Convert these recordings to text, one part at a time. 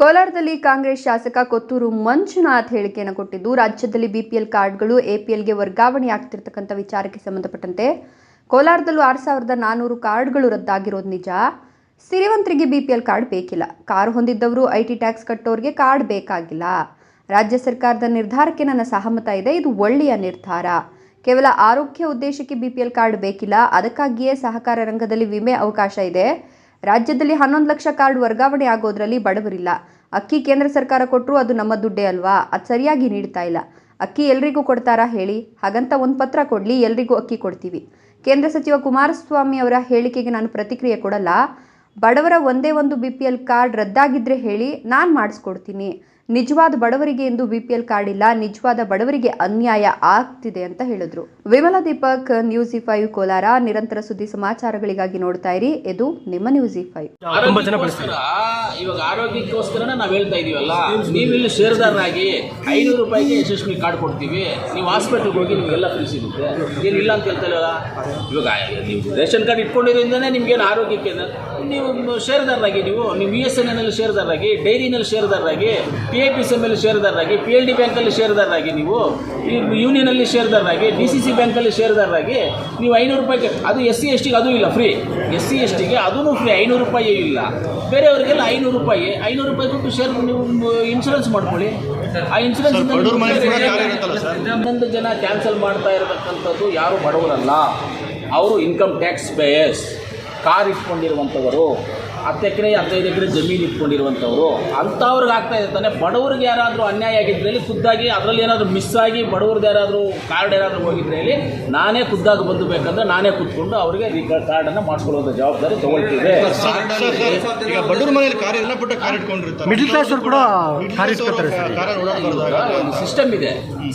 ಕೋಲಾರದಲ್ಲಿ ಕಾಂಗ್ರೆಸ್ ಶಾಸಕ ಕೊತ್ತೂರು ಮಂಜುನಾಥ್ ಹೇಳಿಕೆಯನ್ನು ಕೊಟ್ಟಿದ್ದು, ರಾಜ್ಯದಲ್ಲಿ ಬಿಪಿಎಲ್ ಕಾರ್ಡ್ಗಳು ಎಪಿಎಲ್ಗೆ ವರ್ಗಾವಣೆ ಆಗ್ತಿರ್ತಕ್ಕಂಥ ವಿಚಾರಕ್ಕೆ ಸಂಬಂಧಪಟ್ಟಂತೆ ಕೋಲಾರದಲ್ಲೂ ಆರು ಸಾವಿರದ ನಾನ್ನೂರು ಕಾರ್ಡ್ಗಳು ರದ್ದಾಗಿರೋದು ನಿಜ. ಸಿರಿವಂತರಿಗೆ ಬಿಪಿಎಲ್ ಕಾರ್ಡ್ ಬೇಕಿಲ್ಲ. ಕಾರ್ ಹೊಂದಿದ್ದವರು ಐ ಟಿ ಟ್ಯಾಕ್ಸ್ ಕಟ್ಟೋರಿಗೆ ಕಾರ್ಡ್ ಬೇಕಾಗಿಲ್ಲ. ರಾಜ್ಯ ಸರ್ಕಾರದ ನಿರ್ಧಾರಕ್ಕೆ ನನ್ನ ಸಹಮತ ಇದೆ. ಇದು ಒಳ್ಳೆಯ ನಿರ್ಧಾರ. ಕೇವಲ ಆರೋಗ್ಯ ಉದ್ದೇಶಕ್ಕೆ ಬಿಪಿಎಲ್ ಕಾರ್ಡ್ ಬೇಕಿಲ್ಲ. ಅದಕ್ಕಾಗಿಯೇ ಸಹಕಾರ ರಂಗದಲ್ಲಿ ವಿಮೆ ಅವಕಾಶ ಇದೆ. ರಾಜ್ಯದಲ್ಲಿ ಹನ್ನೊಂದು ಲಕ್ಷ ಕಾರ್ಡ್ ವರ್ಗಾವಣೆ ಆಗೋದ್ರಲ್ಲಿ ಬಡವರಿಲ್ಲ. ಅಕ್ಕಿ ಕೇಂದ್ರ ಸರ್ಕಾರ ಕೊಟ್ಟರು ಅದು ನಮ್ಮ ದುಡ್ಡೇ ಅಲ್ವಾ? ಅದು ಸರಿಯಾಗಿ ನೀಡ್ತಾ ಇಲ್ಲ. ಅಕ್ಕಿ ಎಲ್ರಿಗೂ ಕೊಡ್ತಾರಾ ಹೇಳಿ? ಹಾಗಂತ ಒಂದು ಪತ್ರ ಕೊಡಲಿ, ಎಲ್ರಿಗೂ ಅಕ್ಕಿ ಕೊಡ್ತೀವಿ. ಕೇಂದ್ರ ಸಚಿವ ಕುಮಾರಸ್ವಾಮಿ ಅವರ ಹೇಳಿಕೆಗೆ ನಾನು ಪ್ರತಿಕ್ರಿಯೆ ಕೊಡಲ್ಲ. ಬಡವರ ಒಂದೇ ಒಂದು ಬಿ ಪಿ ಎಲ್ ಕಾರ್ಡ್ ರದ್ದಾಗಿದ್ದರೆ ಹೇಳಿ ನಾನು ಮಾಡಿಸ್ಕೊಡ್ತೀನಿ. ನಿಜವಾದ ಬಡವರಿಗೆ ಎಂದು ಬಿ ಪಿ ಎಲ್ ಕಾರ್ಡ್ ಇಲ್ಲ, ನಿಜವಾದ ಬಡವರಿಗೆ ಅನ್ಯಾಯ ಆಗ್ತಿದೆ ಅಂತ ಹೇಳಿದ್ರು. Vimala Deepak news E five Kolar ನಿರಂತರ ಸುದ್ದಿ ಸಮಾಚಾರಗಳಿಗಾಗಿ ನೋಡ್ತಾ ಇರಿ. ಇದು ನಿಮ್ಮ ನ್ಯೂಸ್ ಇ ಫೈವ್ ಆರೋಗ್ಯಕ್ಕೋಸ್ಕರ ಇವಾಗ ಆರೋಗ್ಯಕ್ಕೋಸ್ಕರನೇ ನಾವು ಹೇಳ್ತಾ ಇದೀವಲ್ಲ ನೀವು ಇಲ್ಲಿ ಷೇರುದಾರರಾಗಿ ಐನೂರು ರೂಪಾಯಿಗೆ ಯಶಸ್ವಿ ಕಾರ್ಡ್ ಕೊಡ್ತೀವಿ. ನೀವು ಹಾಸ್ಪಿಟಲ್ ಹೋಗಿ ನಿಮಗೆಲ್ಲ ಫ್ರೀ ಸಿಗುತ್ತೆ. ಏನಿಲ್ಲ ಅಂತ ಹೇಳ್ತಾ ಇವಾಗ ನೀವು ರೇಷನ್ ಕಾರ್ಡ್ ಇಟ್ಕೊಂಡಿರೋದ್ರಿಂದನೇ ನಿಮ್ಗೇನು ಆರೋಗ್ಯಕ್ಕೆ? ನೀವು ಷೇರುದಾರರಾಗಿ ನೀವು ನೀವು ಬಿ ಎಸ್ ಎನ್ ಎಲ್ ಷೇರುದಾರರಾಗಿ ಡೈರಿನಲ್ಲಿ ಷೇರುದಾರರಾಗಿ P I P C M L ಷೇರುದಾರರಾಗಿ P L D ಬ್ಯಾಂಕಲ್ಲಿ ಷೇರುದಾರರಾಗಿ ನೀವು ಯೂನಿಯನ್ ಯೂನಿಯನಲ್ಲಿ ಷೇರುದಾರರಾಗಿ ಡಿ ಸಿ ಸಿ ಬ್ಯಾಂಕಲ್ಲಿ ಶೇರ್ದಾರರಾಗಿ ನೀವು ಐನೂರು ರೂಪಾಯಿಗೆ ಅದು ಎಸ್ ಸಿ ಎಸ್ ಟಿಗೆ ಅದು ಇಲ್ಲ ಫ್ರೀ ಎಸ್ ಸಿ ಎಸ್ ಟಿಗೆ ಅದೂ ಫ್ರೀ ಐನೂರು ರೂಪಾಯಿ ಇಲ್ಲ. ಬೇರೆಯವರಿಗೆಲ್ಲ ಐನೂರು ರೂಪಾಯಿ ಐನೂರು ರೂಪಾಯಿ ಕೊಟ್ಟು ಶೇರ್ ನೀವು ಇನ್ಶೂರೆನ್ಸ್ ಮಾಡ್ಕೊಳ್ಳಿ. ಆ ಇನ್ಶೂರೆನ್ಸ್ ಹನ್ನೊಂದು ಜನ ಕ್ಯಾನ್ಸಲ್ ಮಾಡ್ತಾ ಇರತಕ್ಕಂಥದ್ದು ಯಾರು ಬಡವರಲ್ಲ. ಅವರು ಇನ್ಕಮ್ ಟ್ಯಾಕ್ಸ್ ಪೇಯರ್ಸ್ ಕಾರ್ ಇಟ್ಕೊಂಡಿರುವಂಥವರು. ಹತ್ತು ಎಕರೆ ಹದಿನೈದು ಎಕರೆ ಜಮೀನು ಇಟ್ಕೊಂಡಿರುವಂಥವ್ರು ಅಂಥವ್ರಿಗೆ ಆಗ್ತಾ ಇದೆ ತಾನೆ. ಬಡವ್ರಿಗೆ ಯಾರಾದರೂ ಅನ್ಯಾಯ ಆಗಿದ್ರಲ್ಲಿ ಖುದ್ದಾಗಿ ಅದರಲ್ಲಿ ಏನಾದರೂ ಮಿಸ್ ಆಗಿ ಬಡವ್ರದ್ದು ಯಾರಾದರೂ ಕಾರ್ಡ್ ಏನಾದರೂ ಹೋಗಿದ್ರಲ್ಲಿ ನಾನೇ ಖುದ್ದಾಗಿ ಬಂದು ಬೇಕಂದ್ರೆ ನಾನೇ ಕೂತ್ಕೊಂಡು ಅವರಿಗೆ ಕಾರ್ಡನ್ನು ಮಾಡಿಸ್ಕೊಳ್ಳುವಂಥ ಜವಾಬ್ದಾರಿ ತಗೊಳ್ತೀವಿ ಈಗ ಬಡವ್ರ ಮನೇಲಿ ಕಾರ್ ಎಲ್ಲ ಬಿಟ್ಟು ಕಾರ್ ಇಟ್ಕೊಂಡಿರ್ತಾರೆ. ಮಿಡ್ಲ್ ಕ್ಲಾಸ್ ಕೂಡ ಒಂದು ಸಿಸ್ಟಮ್ ಇದೆ.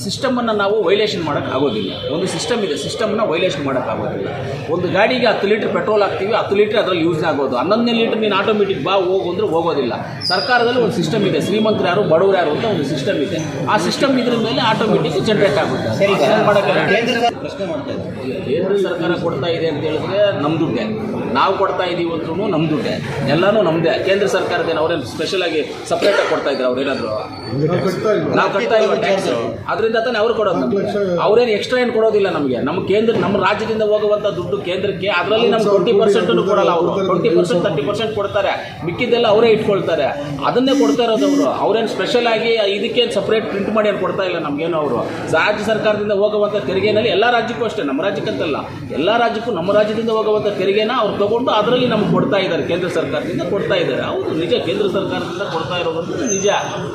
ಸಿಸ್ಟಮನ್ನು ನಾವು ವೈಲೇಷನ್ ಮಾಡೋಕ್ಕಾಗೋದಿಲ್ಲ ಒಂದು ಸಿಸ್ಟಮ್ ಇದೆ. ಸಿಸ್ಟಮನ್ನು ವೈಲೇಷನ್ ಮಾಡೋಕ್ಕಾಗೋದಿಲ್ಲ ಒಂದು ಗಾಡಿಗೆ ಹತ್ತು ಲೀಟ್ರ್ ಪೆಟ್ರೋಲ್ ಹಾಕ್ತೀವಿ ಹತ್ತು ಲೀಟ್ರ್ ಅದರಲ್ಲಿ ಯೂಸ್ ಆಗೋದು. ಹನ್ನೊಂದನೇ ಲೀಟ್ರ್ ನೀನು ಆಟೋಮೆಟಿಕ್ ಬಾ ಹೋಗು ಅಂದ್ರೆ ಹೋಗೋದಿಲ್ಲ. ಸರ್ಕಾರದಲ್ಲಿ ಒಂದು ಸಿಸ್ಟಮ್ ಇದೆ ಶ್ರೀಮಂತರು ಯಾರು ಬಡವರು ಯಾರು ಅಂತ ಒಂದು ಸಿಸ್ಟಮ್ ಇದೆ. ಆ ಸಿಸ್ಟಮ್ ಇದ್ರ ಮೇಲೆ ಆಟೋಮೆಟಿಕ್ ಜನರೇಟ್ ಆಗುತ್ತೆ? ಪ್ರಶ್ನೆ ಮಾಡ್ತಾ ಇದೆ ಕೇಂದ್ರ ಸರ್ಕಾರ ಕೊಡ್ತಾ ಇದೆ ಅಂತ ಹೇಳಿದ್ರೆ ನಮ್ಮ ದುಡ್ಡೆ. ನಾವು ಕೊಡ್ತಾ ಇದ್ದೀವಿ ಅಂದ್ರೂ ನಮ್ಮ ದುಡ್ಡೆ. ಎಲ್ಲನೂ ನಮ್ಮದೇ ಕೇಂದ್ರ ಸರ್ಕಾರದೇನು ಅವ್ರೇನು ಸ್ಪೆಷಲ್ ಆಗಿ ಸಪ್ರೇಟಾಗಿ ಕೊಡ್ತಾ ಇದ್ದಾರೆ ಅವ್ರೇನಾದ್ರು? ನಾವು ಕಟ್ತಾ ಇಲ್ಲ ಟ್ಯಾಕ್ಸ್ ಅದರಿಂದ ತಾನೇ ಅವ್ರು ಕೊಡೋದು ಅವ್ರೇನು ಎಕ್ಸ್ಟ್ರಾ ಏನು ಕೊಡೋದಿಲ್ಲ ನಮಗೆ. ನಮ್ಮ ಕೇಂದ್ರ ನಮ್ಮ ರಾಜ್ಯದಿಂದ ಹೋಗುವಂಥ ದುಡ್ಡು ಕೇಂದ್ರಕ್ಕೆ ಅದರಲ್ಲಿ ನಮ್ಗೆ ಟ್ವೆಂಟಿ ಪರ್ಸೆಂಟನ್ನು ಕೊಡಲ್ಲ ಅವರು. ಟ್ವೆಂಟಿ ಪರ್ಸೆಂಟ್ ತರ್ಟಿ ಪರ್ಸೆಂಟ್ ಕೊಡ್ತಾರೆ. ಮಿಕ್ಕಿದ್ದೆಲ್ಲ ಅವರೇ ಇಟ್ಕೊಳ್ತಾರೆ. ಅದನ್ನೇ ಕೊಡ್ತಾ ಇರೋದು ಅವರು. ಅವ್ರೇನು ಸ್ಪೆಷಲ್ ಆಗಿ ಇದಕ್ಕೇನು ಸಪ್ರೇಟ್ ಪ್ರಿಂಟ್ ಮಾಡಿ ಏನು ಕೊಡ್ತಾ ಇಲ್ಲ ನಮಗೇನು ಅವರು. ರಾಜ್ಯ ಸರ್ಕಾರದಿಂದ ಹೋಗುವಂಥ ತೆರಿಗೆನಲ್ಲಿ ಎಲ್ಲ ರಾಜ್ಯಕ್ಕೂ ಅಷ್ಟೇ ನಮ್ಮ ರಾಜ್ಯಕ್ಕಂತಲ್ಲ. ಎಲ್ಲ ರಾಜ್ಯಕ್ಕೂ ನಮ್ಮ ರಾಜ್ಯದಿಂದ ಹೋಗುವಂಥ ತೆರಿಗೆನ ಅವ್ರು ತಗೊಂಡು ಅದರಲ್ಲಿ ನಮ್ಗೆ ಕೊಡ್ತಾ ಇದ್ದಾರೆ ಕೇಂದ್ರ ಸರ್ಕಾರದಿಂದ ಕೊಡ್ತಾ ಇದ್ದಾರೆ. ಹೌದು ನಿಜ ಕೇಂದ್ರ ಸರ್ಕಾರದಿಂದ ಕೊಡ್ತಾ ಇರೋದಂತೂ ನಿಜ.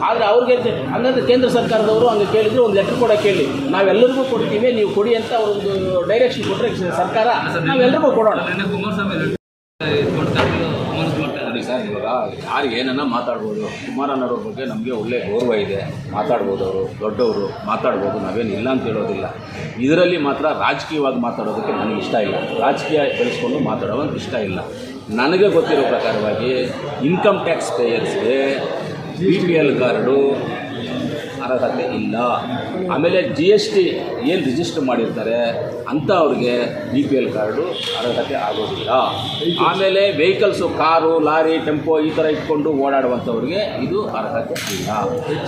ಆದರೆ ಅವ್ರಿಗೆ ಹಂಗಂದ್ರೆ ಕೇಂದ್ರ ಸರ್ಕಾರದವರು ಹಂಗೆ ಕೇಳಿದ್ರು ಒಂದು ಲೆಟರ್ ಕೂಡ ಕೇಳಿ. ನಾವೆಲ್ಲರಿಗೂ ಕೊಡ್ತೀವಿ ನೀವು ಕೊಡಿ ಅಂತ ಅವರೊಂದು ಡೈರೆಕ್ಷನ್ ಕೊಟ್ಟರೆ ಸರ್ಕಾರ ನಾವೆಲ್ಲರಿಗೂ ಕೊಡೋಣ. ನೋಡಿ ಸರ್ ಇವಾಗ. ಯಾರು ಏನನ್ನ ಮಾತಾಡ್ಬೋದು, ಕುಮಾರಣ್ಣವ್ರ ಬಗ್ಗೆ ನಮಗೆ ಒಳ್ಳೆ ಗೌರವ ಇದೆ. ಮಾತಾಡ್ಬೋದು ಅವರು, ದೊಡ್ಡವರು, ಮಾತಾಡ್ಬೋದು, ನಾವೇನು ಇಲ್ಲ ಅಂತ ಹೇಳೋದಿಲ್ಲ. ಇದರಲ್ಲಿ ಮಾತ್ರ ರಾಜಕೀಯವಾಗಿ ಮಾತಾಡೋದಕ್ಕೆ ನನಗೆ ಇಷ್ಟ ಇಲ್ಲ. ರಾಜಕೀಯ ಬೆಳೆಸ್ಕೊಂಡು ಮಾತಾಡೋದಕ್ಕೆ ಇಷ್ಟ ಇಲ್ಲ. ನನಗೆ ಗೊತ್ತಿರೋ ಪ್ರಕಾರವಾಗಿ ಇನ್ಕಮ್ ಟ್ಯಾಕ್ಸ್ ಪೇಯರ್ಸ್ಗೆ ಬಿ ಪಿ ಎಲ್ ಕಾರ್ಡು ಅರ್ಹತೆ ಇಲ್ಲ. ಆಮೇಲೆ ಜಿ ಎಸ್ ಟಿ ಏನು ರಿಜಿಸ್ಟರ್ ಮಾಡಿರ್ತಾರೆ ಅಂಥವ್ರಿಗೆ ಬಿ ಪಿ ಎಲ್ ಕಾರ್ಡು ಅರ್ಹತೆ ಆಗೋದಿಲ್ಲ. ಆಮೇಲೆ ವೆಹಿಕಲ್ಸು ಕಾರು, ಲಾರಿ, ಟೆಂಪೋ ಈ ಥರ ಇಟ್ಕೊಂಡು ಓಡಾಡುವಂಥವ್ರಿಗೆ ಇದು ಅರ್ಹತೆ ಇಲ್ಲ.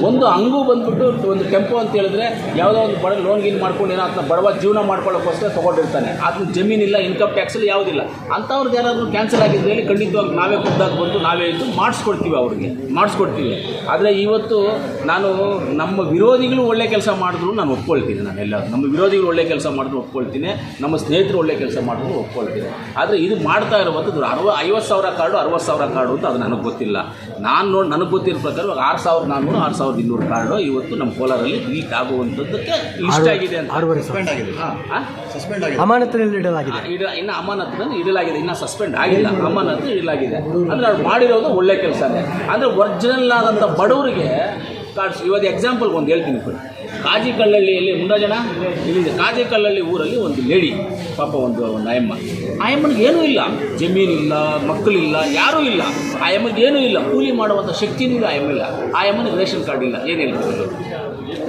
ಒಂದು ಹಂಗೂ ಬಂದ್ಬಿಟ್ಟು ಒಂದು ಟೆಂಪೋ ಅಂತ ಹೇಳಿದ್ರೆ ಯಾವುದೋ ಒಂದು ಬಡ ಲೋನ್ ಗೀನ್ ಮಾಡ್ಕೊಂಡು ಏನೋ ಅದನ್ನ ಬಡವ ಜೀವನ ಮಾಡ್ಕೊಳ್ಳೋಕ್ಕೋಸ್ಕರ ತೊಗೊಂಡಿರ್ತಾನೆ. ಅದನ್ನ ಜಮೀನಿಲ್ಲ ಇನ್ಕಮ್ ಟ್ಯಾಕ್ಸಲ್ಲಿ ಯಾವುದಿಲ್ಲ. ಅಂಥವ್ರದ್ದು ಯಾರಾದರೂ ಕ್ಯಾನ್ಸಲ್ ಆಗಿದ್ರೆ ಹೇಳಿ ಖಂಡಿತವಾಗಿ ನಾವೇ ಖುದ್ದಾಗಿ ಬಂದು ನಾವೇ ಇದ್ದು ಮಾಡಿಸ್ಕೊಡ್ತೀವಿ ಅವ್ರಿಗೆ, ಮಾಡಿಸ್ಕೊಡ್ತೀವಿ. ಆದರೆ ಇವತ್ತು ನಾನು ನಮ್ಮ ವಿರೋಧಿಗಳು ಒಳ್ಳೆ ಕೆಲಸ ಮಾಡಿದ್ರು ನಾನು ಒಪ್ಕೊಳ್ತೀನಿ ನಾನು ಎಲ್ಲ. ನಮ್ಮ ವಿರೋಧಿಗಳು ಒಳ್ಳೆ ಕೆಲಸ ಮಾಡಿದ್ರು ಒಪ್ಕೊಳ್ತೀನಿ. ನಮ್ಮ ಸ್ನೇಹಿತರು ಒಳ್ಳೆ ಕೆಲಸ ಮಾಡಿದ್ರು ಒಪ್ಕೊಳ್ತೀನಿ. ಆದರೆ ಇದು ಮಾಡ್ತಾ ಇರುವಂಥದ್ದು ಅರವ ಐವತ್ತು ಸಾವಿರ ಕಾರ್ಡು ಅರವತ್ತು ಸಾವಿರ ಕಾರ್ಡು ಅಂತ ಅದು ನನಗೆ ಗೊತ್ತಿಲ್ಲ. ನಾನು ನೋಡಿ ನನಗೆ ಗೊತ್ತಿರೋ ಪ್ರಕಾರ ಇವಾಗ ಆರು ಸಾವಿರದ ನಾನ್ನೂರು ಆರು ಸಾವಿರದ ಇನ್ನೂರು ಕಾರ್ಡು ಇವತ್ತು ನಮ್ಮ ಕೋಲಾರಲ್ಲಿ ಲೀಕ್ ಆಗುವಂಥದ್ದಕ್ಕೆ ಇಷ್ಟ ಆಗಿದೆ ಅಂತ. ಸಸ್ಪೆಂಡ್ ಆಗಿದೆ. ಆ? ಸಸ್ಪೆಂಡ್ ಆಗಿದೆ. ಅಮಾನತಿನಲ್ಲಿ ಇಡಲಾಗಿದೆ ಇಡ ಇನ್ನು ಅಮಾನತನ್ನು ಇಡಲಾಗಿದೆ. ಇನ್ನು ಸಸ್ಪೆಂಡ್ ಆಗಿಲ್ಲ. ಅಮಾನತು ಇಡಲಾಗಿದೆ. ಅಂದರೆ ಅವ್ರು ಮಾಡಿರೋದು ಒಳ್ಳೆ ಕೆಲಸನೇ. ಅಂದರೆ ಒರಿಜಿನಲ್ ಆದಂಥ ಬಡವರಿಗೆ ಕಾರ್ಡ್ಸ್. ಇವತ್ತು ಎಕ್ಸಾಂಪಲ್ಗೆ ಒಂದು ಹೇಳ್ತೀನಿ ಕೂಡ ಕಾಜಿಕಲ್ಲಲ್ಲಿ ಕಲ್ಲಳ್ಳಿಯಲ್ಲಿ ಮುಂದ ಜನ? ಇಲ್ಲಿದೆ ಕಾಜಿ ಕಲ್ಲಳ್ಳಿ ಊರಲ್ಲಿ ಒಂದು ಲೇಡಿ ಪಾಪ ಒಂದು ಒಂದು ಆಯಮ್ಮ. ಆಯಮ್ಮನಿಗೆ ಏನೂ ಇಲ್ಲ. ಜಮೀನಿಲ್ಲ ಮಕ್ಕಳಿಲ್ಲ ಯಾರೂ ಇಲ್ಲ. ಆಯಮ್ಮಗೆ ಏನೂ ಇಲ್ಲ. ಕೂಲಿ ಮಾಡುವಂಥ ಶಕ್ತಿನೂ ಇಲ್ಲ ಆಯಮ್ಮ ಇಲ್ಲ. ಆಯಮ್ಮನಿಗೆ ರೇಷನ್ ಕಾರ್ಡ್ ಇಲ್ಲ. ಏನು ಹೇಳ್ತೀನಿ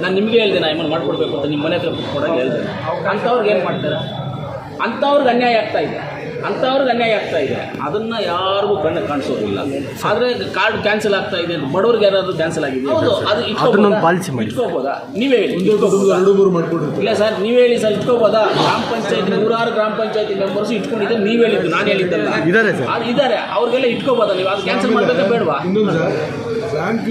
ನಾನು ನಿಮಗೆ ಹೇಳ್ದೆ ಆಯಮ್ಮನ ಮಾಡಿಕೊಡ್ಬೇಕು ಅಂತ ನಿಮ್ಮ ಮನೆ ಹತ್ರ ಕುತ್ಕೊಂಡಾಗ ಹೇಳ್ದೆ ಅಂಥವ್ರಿಗೆ ಏನು ಮಾಡ್ತಾರೆ? ಅಂಥವ್ರಿಗೆ ಅನ್ಯಾಯ ಆಗ್ತಾ ಇದೆ. ಅಂಥವ್ರಿಗೆ ಅನ್ಯಾಯ ಆಗ್ತಾ ಇದೆ. ಅದನ್ನ ಯಾರಿಗೂ ಕಣ್ಣು ಕಾಣಿಸೋದಿಲ್ಲ. ಆದರೆ ಕಾರ್ಡ್ ಕ್ಯಾನ್ಸಲ್ ಆಗ್ತಾ ಇದೆ ಬಡವ್ರಿಗೆ ಯಾರಾದ್ರೂ ಕ್ಯಾನ್ಸಲ್ ಆಗಿದೆ ಹೌದು ಅದು ಇಟ್ಕೋಬೋದಾ? ಪಾಲಿಸಿ ಮಾಡಿ. ಇಟ್ಕೋಬೋದಾ? ನೀವೇ ಹೇಳಿ? ಇಲ್ಲ ಸರ್ ನೀವು ಹೇಳಿ ಸರ್ ಇಟ್ಕೋಬೋದಾ? ಗ್ರಾಮ ಪಂಚಾಯತ್ ನೂರಾರು ಗ್ರಾಮ ಪಂಚಾಯತಿ ಮೆಂಬರ್ಸ್ ಇಟ್ಕೊಂಡಿದ್ದೆ ನೀವು ಹೇಳಿದ್ದು ನಾನು ಹೇಳಿದ್ದಲ್ಲ. ಇದ್ದಾರೆ ಅವ್ರಿಗೆಲ್ಲ ಇಟ್ಕೋಬೋದಾ ನೀವು? ಅದು ಕ್ಯಾನ್ಸಲ್ ಮಾಡಬೇಕಾ ಬೇಡವಾ? ಇನ್ನೊಂದು ಸರ್ ಬ್ಯಾಂಕ್